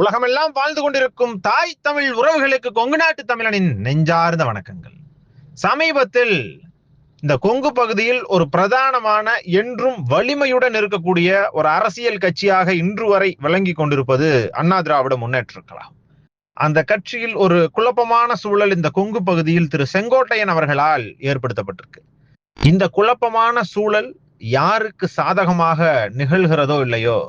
உலகமெல்லாம் வாழ்ந்து கொண்டிருக்கும் தாய் தமிழ் உறவுகளுக்கு கொங்கு நாட்டு தமிழனின் நெஞ்சார்ந்த வணக்கங்கள். சமீபத்தில் இந்த கொங்கு பகுதியில் ஒரு பிரதானமான என்றும் வலிமையுடன் இருக்கக்கூடிய ஒரு அரசியல் கட்சியாக இன்று வரை விளங்கி கொண்டிருப்பது அண்ணா திராவிட முன்னேற்ற கழகம். அந்த கட்சியில் ஒரு குழப்பமான சூழல் இந்த கொங்கு பகுதியில் திரு செங்கோட்டையன் அவர்களால் ஏற்படுத்தப்பட்டிருக்கு. இந்த குழப்பமான சூழல் யாருக்கு சாதகமாக நிகழ்கிறதோ இல்லையோ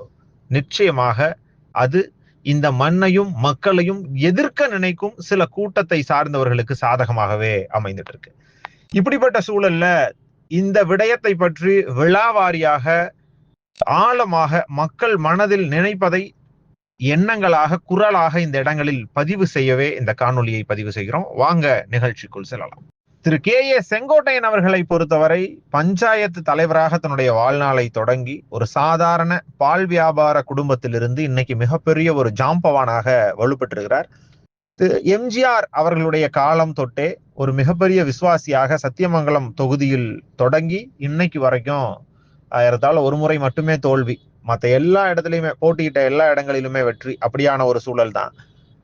நிச்சயமாக அது இந்த மண்ணையும் மக்களையும் எதிர்க்க நினைக்கும் சில கூட்டத்தை சார்ந்தவர்களுக்கு சாதகமாகவே அமைந்துட்டு இருக்கு இப்படிப்பட்ட சூழல்ல இந்த விடயத்தை பற்றி விழாவாரியாக ஆழமாக மக்கள் மனதில் நினைப்பதை எண்ணங்களாக குரலாக இந்த இடங்களில் பதிவு செய்யவே இந்த காணொலியை பதிவு செய்கிறோம். வாங்க நிகழ்ச்சிக்குள் செல்லலாம். திரு கே ஏ செங்கோட்டையன் அவர்களை பொறுத்தவரை பஞ்சாயத்து தலைவராக தன்னுடைய வாழ்நாளை தொடங்கி ஒரு சாதாரண பால் வியாபார குடும்பத்திலிருந்து இன்னைக்கு மிகப்பெரிய ஒரு ஜாம்பவானாக வலுப்பெற்றிருக்கிறார். எம்ஜிஆர் அவர்களுடைய காலம் தொட்டே ஒரு மிகப்பெரிய விசுவாசியாக சத்தியமங்கலம் தொகுதியில் தொடங்கி இன்னைக்கு வரைக்கும் ஏறத்தாழ ஒரு முறை மட்டுமே தோல்வி. மற்ற எல்லா இடத்துலையுமே போட்டியிட்ட எல்லா இடங்களிலுமே வெற்றி. அப்படியான ஒரு சூழல் தான்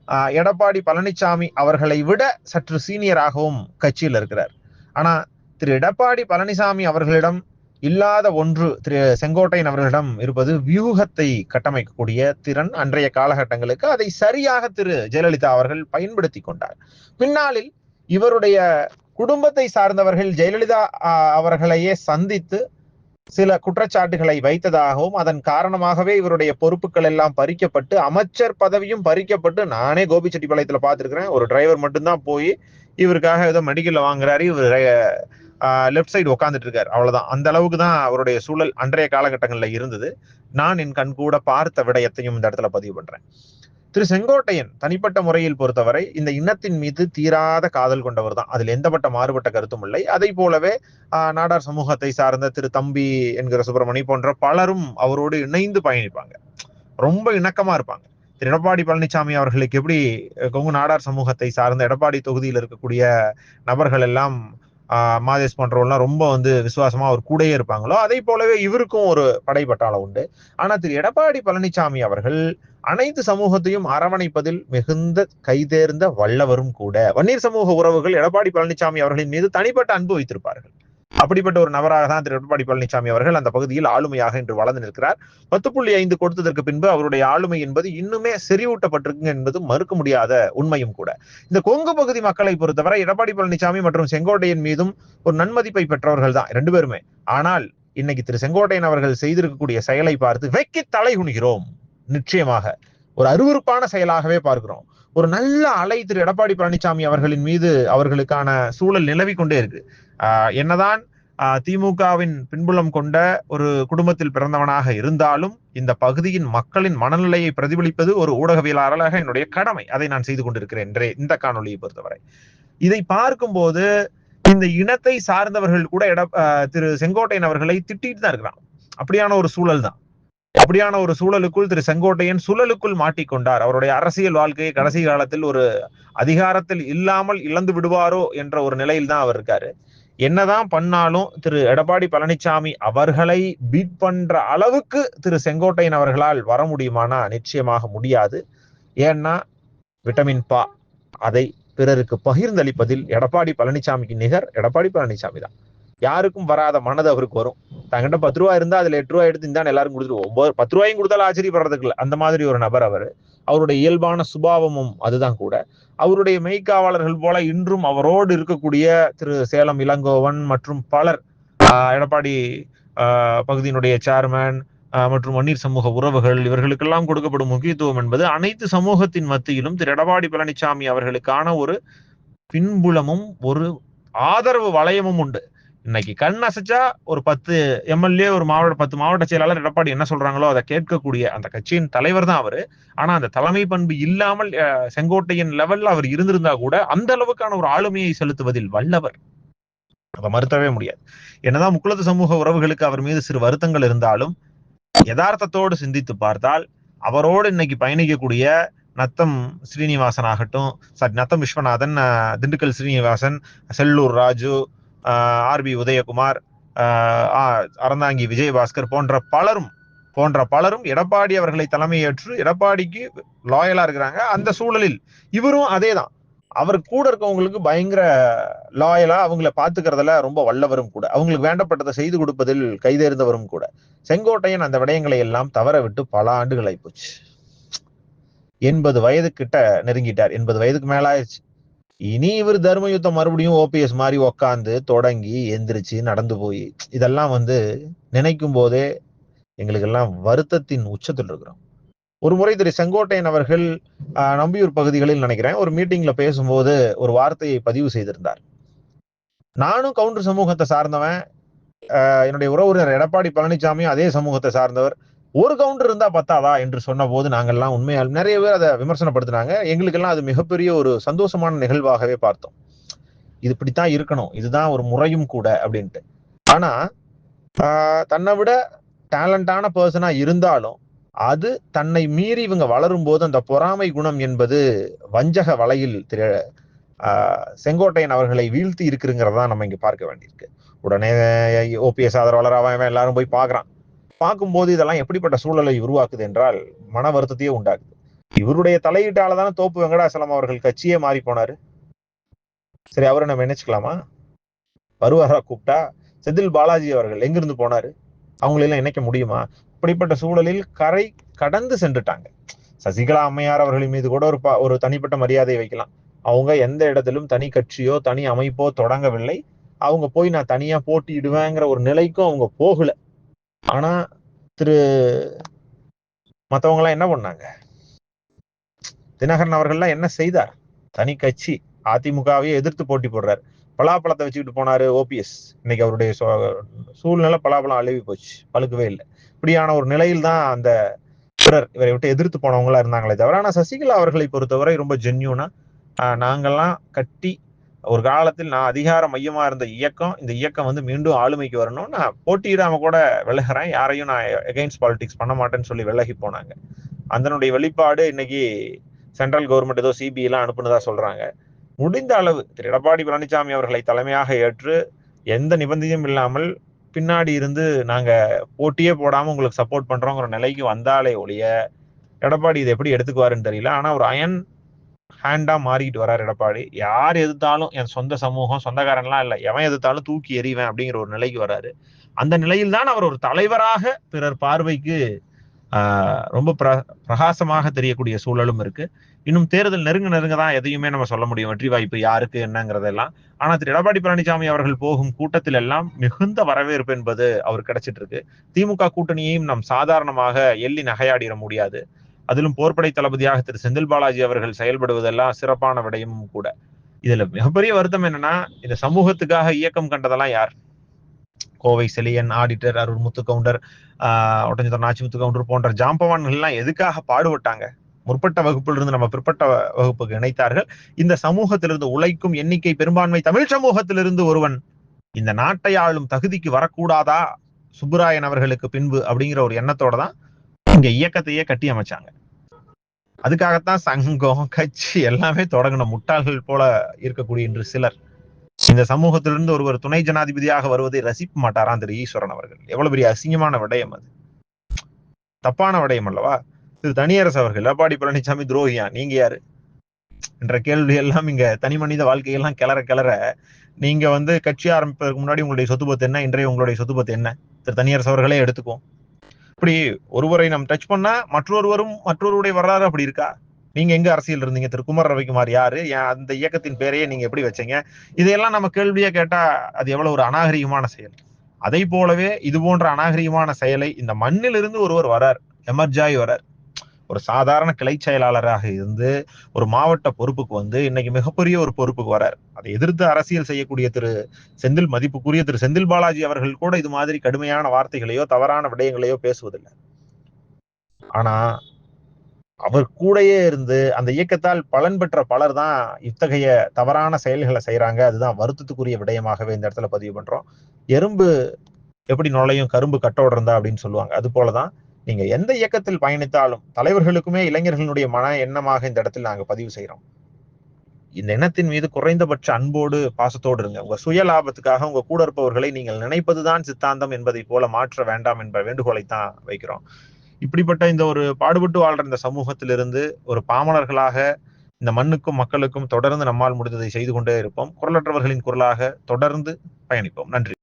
எடப்பாடி பழனிசாமி அவர்களை விட சற்று சீனியராகவும் கட்சியில் இருக்கிறார். ஆனா திரு எடப்பாடி பழனிசாமி அவர்களிடம் இல்லாத ஒன்று திரு செங்கோட்டையன் அவர்களிடம் இருப்பது வியூகத்தை கட்டமைக்கக்கூடிய திறன் அன்றைய காலகட்டங்களுக்கு அதை சரியாக திரு ஜெயலலிதா அவர்கள் பயன்படுத்தி கொண்டார். பின்னாளில் இவருடைய குடும்பத்தை சார்ந்தவர்கள் ஜெயலலிதா அவர்களையே சந்தித்து சில குற்றச்சாட்டுகளை வைத்ததாகவும் அதன் காரணமாகவே இவருடைய பொறுப்புகள் எல்லாம் பறிக்கப்பட்டு அமைச்சர் பதவியும் பறிக்கப்பட்டு நானே கோபிச்செட்டிப்பாளையத்துல பாத்துருக்கிறேன் ஒரு டிரைவர் மட்டும்தான் போய் இவருக்காக ஏதோ மெடிக்கல்ல வாங்குறாரு. இவர் லெஃப்ட் சைடு உட்காந்துட்டு இருக்காரு அவ்வளவுதான். அந்த அளவுக்கு தான் அவருடைய சூழல் அன்றைய காலகட்டங்கள்ல இருந்தது. நான் என் கண் கூட பார்த்த விடயத்தையும் இந்த இடத்துல பதிவு பண்றேன். திரு செங்கோட்டையன் தனிப்பட்ட முறையில் பொறுத்தவரை இந்த இனத்தின் மீது தீராத காதல் கொண்டவர் தான். அதில் எந்தப்பட்ட மாறுபட்ட கருத்தும் இல்லை. அதை போலவே நாடார் சமூகத்தை சார்ந்த திரு தம்பி என்கிற சுப்பிரமணி போன்ற பலரும் அவரோடு இணைந்து பயணிப்பாங்க. ரொம்ப இணக்கமா இருப்பாங்க. திரு எடப்பாடி பழனிசாமி அவர்களுக்கு எப்படி கொங்கு நாடார் சமூகத்தை சார்ந்த எடப்பாடி தொகுதியில் இருக்கக்கூடிய நபர்கள் எல்லாம் மாதேஷ் போன்றவங்களாம் ரொம்ப வந்து விசுவாசமா அவர் கூடயே இருப்பாங்களோ அதே போலவே இவருக்கும் ஒரு படைப்பட்டாளம் உண்டு. ஆனா திரு எடப்பாடி பழனிசாமி அவர்கள் அனைத்து சமூகத்தையும் அரவணைப்பதில் மிகுந்த கைதேர்ந்த வல்லவரும் கூட. வன்னியர் சமூக உறவுகள் எடப்பாடி பழனிசாமி அவர்களின் மீது தனிப்பட்ட அன்பு வைத்திருப்பார்கள். அப்படிப்பட்ட ஒரு நபராக தான் திரு எடப்பாடி பழனிசாமி அவர்கள் அந்த பகுதியில் ஆளுமையாக இன்று வளர்ந்து நிற்கிறார். பத்து புள்ளி ஐந்து கொடுத்ததற்கு பின்பு அவருடைய ஆளுமை என்பது இன்னுமே செறிவூட்டப்பட்டிருக்கு என்பது மறுக்க முடியாத உண்மையும் கூட. இந்த கொங்கு பகுதி மக்களை பொறுத்தவரை எடப்பாடி பழனிசாமி மற்றும் செங்கோட்டையன் மீதும் ஒரு நன்மதிப்பை பெற்றவர்கள் தான் ரெண்டு பேருமே. ஆனால் இன்னைக்கு திரு செங்கோட்டையன் அவர்கள் செய்திருக்கக்கூடிய செயலை பார்த்து வெக்கி தலைகுணிகிறோம் நிச்சயமாக ஒரு அருவறுப்பான செயலாகவே பார்க்கிறோம். ஒரு நல்ல அலை திரு எடப்பாடி பழனிசாமி அவர்களின் மீது அவர்களுக்கான சூழல் நிலவி கொண்டே இருக்கு. என்னதான் திமுகவின் பின்புலம் கொண்ட ஒரு குடும்பத்தில் பிறந்தவனாக இருந்தாலும் இந்த பகுதியின் மக்களின் மனநிலையை பிரதிபலிப்பது ஒரு ஊடகவியலாளராக என்னுடைய கடமை. அதை நான் செய்து கொண்டிருக்கிறேன் என்றே இந்த காணொலியை பொறுத்தவரை. இதை பார்க்கும்போது இந்த இனத்தை சார்ந்தவர்கள் கூட இட திரு செங்கோட்டையன் அவர்களை திட்டிட்டு தான் இருக்கிறான். அப்படியான ஒரு சூழல் தான். அப்படியான ஒரு சூழலுக்குள் திரு செங்கோட்டையன் சுழலுக்குள் மாட்டிக்கொண்டார். அவருடைய அரசியல் வாழ்க்கையை கடைசி காலத்தில் ஒரு அதிகாரத்தில் இல்லாமல் இழந்து விடுவாரோ என்ற ஒரு நிலையில் தான் அவர் இருக்காரு. என்னதான் பண்ணாலும் திரு எடப்பாடி பழனிசாமி அவர்களை பீட் பண்ற அளவுக்கு திரு செங்கோட்டையன் அவர்களால் வர முடியுமானா நிச்சயமாக முடியாது. ஏன்னா விட்டமின் பா அதை பிறருக்கு பகிர்ந்தளிப்பதில் எடப்பாடி பழனிசாமிக்கு நிகர் எடப்பாடி பழனிசாமி தான். யாருக்கும் வராத மனது அவருக்கு வரும். தங்கிட்ட பத்து ரூபா இருந்தா அதுல எட்டு ரூபா எடுத்து இந்தான்னு எல்லாரும் கொடுத்துருவோம் ஒன்பது பத்து ரூபாயும் கொடுத்தாலும் ஆச்சரியப்படுறதுக்கு அந்த மாதிரி ஒரு நபர் அவர். அவருடைய இயல்பான சுபாவமும் அதுதான் கூட. அவருடைய மெய்க்காவலர்கள் போல இன்றும் அவரோடு இருக்கக்கூடிய திரு சேலம் இளங்கோவன் மற்றும் பலர் எடப்பாடி பகுதியினுடைய சேர்மேன் மற்றும் வன்னீர் சமூக உறவுகள் இவர்களுக்கெல்லாம் கொடுக்கப்படும் முக்கியத்துவம் என்பது அனைத்து சமூகத்தின் மத்தியிலும் திரு எடப்பாடி பழனிசாமி அவர்களுக்கான ஒரு பின்புலமும் ஒரு ஆதரவு வளையமும் உண்டு. இன்னைக்கு கண் அசைச்சா ஒரு பத்து எம்எல்ஏ ஒரு மாவட்ட பத்து மாவட்ட செயலாளர் எடப்பாடி என்ன சொல்றாங்களோ அதை கேட்கக்கூடிய அந்த கட்சியின் தலைவர் தான் அவரு. ஆனா அந்த தலைமை பண்பு இல்லாமல் செங்கோட்டையின் லெவல்ல அவர் இருந்திருந்தா கூட அந்த அளவுக்கான ஒரு ஆளுமையை செலுத்துவதில் வல்லவர். அதை மறுத்தவே முடியாது. என்னதான் முக்குளத்து சமூக உறவுகளுக்கு அவர் மீது சிறு வருத்தங்கள் இருந்தாலும் யதார்த்தத்தோடு சிந்தித்து பார்த்தால் அவரோடு இன்னைக்கு பயணிக்கக்கூடிய நத்தம் ஸ்ரீனிவாசன் ஆகட்டும் sorry Natham Viswanathan Dindigul Srinivasan Sellur Raju R P Udhayakumar Aranthangi Vijayabaskar போன்ற பலரும் போன்ற பலரும் எடப்பாடி அவர்களை தலைமையேற்று எடப்பாடிக்கு லாயலா இருக்கிறாங்க. அந்த சூழலில் இவரும் அதே தான் அவர் கூட இருக்கவங்களுக்கு பயங்கர லாயலா அவங்கள பாத்துக்கிறதுல ரொம்ப வல்லவரும் கூட. அவங்களுக்கு வேண்டப்பட்டதை செய்து கொடுப்பதில் கைதேர்ந்தவரும் கூட. செங்கோட்டையன் அந்த விடயங்களை எல்லாம் தவற விட்டு பல ஆண்டுகள் ஆயிப்போச்சு. எண்பது வயது கிட்ட நெருங்கிட்டார். எண்பது வயதுக்கு மேல ஆயிடுச்சு இனி இவர் தர்மயுத்தம் மறுபடியும் ஓபிஎஸ் மாதிரி உக்காந்து தொடங்கி எந்திரிச்சு நடந்து போய் இதெல்லாம் வந்து நினைக்கும் போதே எங்களுக்கு எல்லாம் வருத்தத்தின் உச்சத்தில் இருக்கிறோம். ஒரு முறை திரு செங்கோட்டையன் அவர்கள் நம்பியூர் பகுதிகளில் நினைக்கிறேன் ஒரு மீட்டிங்ல பேசும்போது ஒரு வார்த்தையை பதிவு செய்திருந்தார். நானும் கவுண்டர் சமூகத்தை சார்ந்தவன் ஆஹ், என்னுடைய உறவுனர் எடப்பாடி பழனிசாமியும் அதே சமூகத்தை சார்ந்தவர். ஒரு கவுண்டர் இருந்தா பத்தாதா என்று சொன்ன போது நாங்கள்லாம் உண்மையால் நிறைய பேர் அதை விமர்சனப்படுத்தினாங்க. எங்களுக்கெல்லாம் அது மிகப்பெரிய ஒரு சந்தோஷமான நிகழ்வாகவே பார்த்தோம். இது இப்படித்தான் இருக்கணும். இதுதான் ஒரு முறையும் கூட அப்படின்ட்டு. ஆனா தன்னை விட டேலண்டான பர்சனா இருந்தாலும் அது தன்னை மீறி இவங்க வளரும் போது அந்த பொறாமை குணம் என்பது வஞ்சக வலையில் திரு செங்கோட்டையன் அவர்களை வீழ்த்தி இருக்குங்கிறதா நம்ம இங்க பார்க்க வேண்டியிருக்கு. உடனே ஓபிஎஸ் ஆதரவாளர் அவன் இவன் எல்லாரும் போய் பார்க்கறான். பார்க்கும்போது இதெல்லாம் எப்படிப்பட்ட சூழலை உருவாக்குது என்றால் மன வருத்தத்தையே உண்டாக்குது. இவருடைய தலையீட்டால தானே தோப்பு வெங்கடாசலம் அவர்கள் கட்சியே மாறி போனாரு? சரி அவரை நம்ம நினைச்சுக்கலாமா வருவாரா கூப்பிட்டா? செந்தில் பாலாஜி அவர்கள் எங்கிருந்து போனாரு? அவங்களெல்லாம் இணைக்க முடியுமா? இப்படிப்பட்ட சூழலில் கரை கடந்து சென்றுட்டாங்க. சசிகலா அம்மையார் அவர்களின் மீது கூட ஒரு ப- ஒரு தனிப்பட்ட மரியாதை வைக்கலாம். அவங்க எந்த இடத்திலும் தனி கட்சியோ தனி அமைப்போ தொடங்கவில்லை. அவங்க போய் நான் தனியா போட்டியிடுவேங்கிற ஒரு நிலைக்கும் அவங்க போகல. ஆனா திரு மத்தவங்க எல்லாம் என்ன பண்ணாங்க? தினகரன் அவர்கள்லாம் என்ன செய்தார்? தனி கட்சி அதிமுகவையே எதிர்த்து போட்டி போடுறாரு. பலாப்பழத்தை வச்சுக்கிட்டு போனாரு ஓபிஎஸ் இன்னைக்கு அவருடைய சூழ்நிலை பலாப்பழம் அழுவி போச்சு. பழுக்கவே இல்லை. இப்படியான ஒரு நிலையில் தான் அந்த பிறர் இவரை விட்டு எதிர்த்து போனவங்களா இருந்தாங்களே தவிர ஆனா சசிகலா அவர்களை பொறுத்தவரை ரொம்ப ஜென்யூனா நாங்கெல்லாம் கட்டி ஒரு காலத்தில் நான் அதிகார மையமா இருந்த இயக்கம் இந்த இயக்கம் வந்து மீண்டும் ஆளுமைக்கு வரணும். நான் போட்டியிடாம கூட விலகிறேன். யாரையும் நான் எகெயின்ஸ்ட் பாலிடிக்ஸ் பண்ண மாட்டேன்னு சொல்லி விலகி போனாங்க. அதனுடைய வெளிப்பாடு இன்னைக்கு சென்ட்ரல் கவர்மெண்ட் ஏதோ சிபிஎல்லாம் அனுப்புனதா சொல்றாங்க. முடிந்த அளவு திரு எடப்பாடி பழனிசாமி அவர்களை தலைமையாக ஏற்று எந்த நிபந்தனையும் இல்லாமல் பின்னாடி இருந்து நாங்க போட்டியே போடாம உங்களுக்கு சப்போர்ட் பண்றோங்கிற நிலைக்கு வந்தாலே ஒழிய எடப்பாடி இதை எப்படி எடுத்துக்குவாருன்னு தெரியல. ஆனா ஒரு அயன் ஹேண்டா மாறிக்கிட்டு வராரு எடப்பாடி. யார் எதிர்த்தாலும் என் சொந்த சமூகம் சொந்தக்காரன்லாம் இல்லை. எவன் எதிர்த்தாலும் தூக்கி எறிவேன் அப்படிங்கிற ஒரு நிலைக்கு வராரு அந்த நிலையில் தான் அவர் ஒரு தலைவராக பிறர் பார்வைக்கு ரொம்ப பிர பிரகாசமாக தெரியக்கூடிய சூழலும் இருக்கு. இன்னும் தேர்தல் நெருங்க நெருங்க தான் எதையுமே நம்ம சொல்ல முடியும். வெற்றி வாய்ப்பு யாருக்கு என்னங்கிறதெல்லாம். ஆனா திரு. எடப்பாடி பழனிசாமி அவர்கள் போகும் கூட்டத்தில் எல்லாம் மிகுந்த வரவேற்பு என்பது அவர் கிடைச்சிட்டு இருக்கு. திமுக கூட்டணியையும் நாம் சாதாரணமாக எள்ளி நகையாடிட முடியாது. அதிலும் போர்ப்படை தளபதியாக திரு செந்தில் பாலாஜி அவர்கள் செயல்படுவதெல்லாம் சிறப்பான விடயமும் கூட. இதுல மிகப்பெரிய வருத்தம் என்னன்னா இந்த சமூகத்துக்காக இயக்கம் கண்டதெல்லாம் யார்? கோவை செலியன் ஆடிட்டர் அருள் முத்து கவுண்டர் ஆஹ் ஒட்டஞ்சத்தர் நாச்சி முத்து கவுண்டர் போன்ற ஜாம்பவான்கள் எல்லாம் எதுக்காக பாடுபட்டாங்க? முற்பட்ட வகுப்பிலிருந்து நம்ம பிற்பட்ட வகுப்புக்கு இணைத்தார்கள். இந்த சமூகத்திலிருந்து உழைக்கும் எண்ணிக்கை பெரும்பான்மை தமிழ் சமூகத்திலிருந்து ஒருவன் இந்த நாட்டை ஆளும் தகுதிக்கு வரக்கூடாதா? சுப்புராயன் அவர்களுக்கு பின்பு அப்படிங்கிற ஒரு எண்ணத்தோட தான் இங்க இயக்கத்தையே கட்டி அமைச்சாங்க. அதுக்காகத்தான் சங்கம் கட்சி எல்லாமே தொடங்கின முட்டாள்கள் போல இருக்கக்கூடிய இன்று சிலர். இந்த சமூகத்திலிருந்து ஒருவர் துணை ஜனாதிபதியாக வருவதை ரசிக்க மாட்டாராம் திரு ஈஸ்வரன் அவர்கள். எவ்வளவு பெரிய அசிங்கமான விடயம் அது. தப்பான விடயம் அல்லவா? திரு தனியரசு அவர்கள் எடப்பாடி பழனிசாமி துரோகியா? நீங்க யாரு? என்ற கேள்வி எல்லாம் இங்க தனி மனித வாழ்க்கையெல்லாம் கிளற கிளற நீங்க வந்து கட்சி ஆரம்பிப்பதற்கு முன்னாடி உங்களுடைய சொத்துபத்து என்ன? இன்றைய உங்களுடைய சொத்துபத்து என்ன? திரு தனியரசு அவர்களே எடுத்துக்குவோம். இப்படி ஒருவரை நம்ம டச் பண்ணா மற்றொருவரும் மற்றொருடைய வரலாறு அப்படி இருக்கா? நீங்க எங்க அரசியல் இருந்தீங்க? திரு. குமர் ரவிக்குமார் யாரு? அந்த இயக்கத்தின் பேரையே நீங்க எப்படி வச்சீங்க? இதையெல்லாம் நம்ம கேள்வியா கேட்டா அது எவ்வளவு ஒரு அநாகரிகமான செயல். அதை போலவே இது போன்ற அநாகரிகமான செயலை இந்த மண்ணிலிருந்து ஒருவர் வரார். எமர்ஜாய் வரார். ஒரு சாதாரண கிளை செயலாளராக இருந்து ஒரு மாவட்ட பொறுப்புக்கு வந்து இன்னைக்கு மிகப்பெரிய ஒரு பொறுப்புக்கு வரார். அதை எதிர்த்து அரசியல் செய்யக்கூடிய திரு செந்தில் மதிப்புக்குரிய திரு செந்தில் பாலாஜி அவர்கள் கூட இது மாதிரி கடுமையான வார்த்தைகளையோ தவறான விடயங்களையோ பேசுவதில்லை. ஆனா அவர் கூடயே இருந்து அந்த இயக்கத்தால் பலன் பெற்ற பலர் தான் இத்தகைய தவறான செயல்களை செய்யறாங்க அதுதான் வருத்தத்துக்குரிய விடயமாகவே இந்த இடத்துல பதிவு பண்றோம். எறும்பு எப்படி நுழையும்? கரும்பு கட்டோட இருந்தா அப்படின்னு சொல்லுவாங்க. அது போலதான் நீங்க எந்த இயக்கத்தில் பயணித்தாலும் தலைவர்களுக்குமே இளைஞர்களுடைய மன எண்ணமாக இந்த இடத்தில் நாங்க பதிவு செய்யறோம் இந்த எண்ணத்தின் மீது குறைந்தபட்ச அன்போடு பாசத்தோடு இருங்க. உங்க சுய லாபத்துக்காக உங்க கூட இருப்பவர்களை நீங்கள் நினைப்பதுதான் சித்தாந்தம் என்பதை போல மாற்ற வேண்டாம் என்ற வேண்டுகோளை தான் வைக்கிறோம். இப்படிப்பட்ட இந்த ஒரு பாடுபட்டு வாழ்ற இந்த சமூகத்திலிருந்து ஒரு பாமலர்களாக இந்த மண்ணுக்கும் மக்களுக்கும் தொடர்ந்து நம்மால் முடிந்ததை செய்து கொண்டே இருப்போம். குரலற்றவர்களின் குரலாக தொடர்ந்து பயணிப்போம். நன்றி.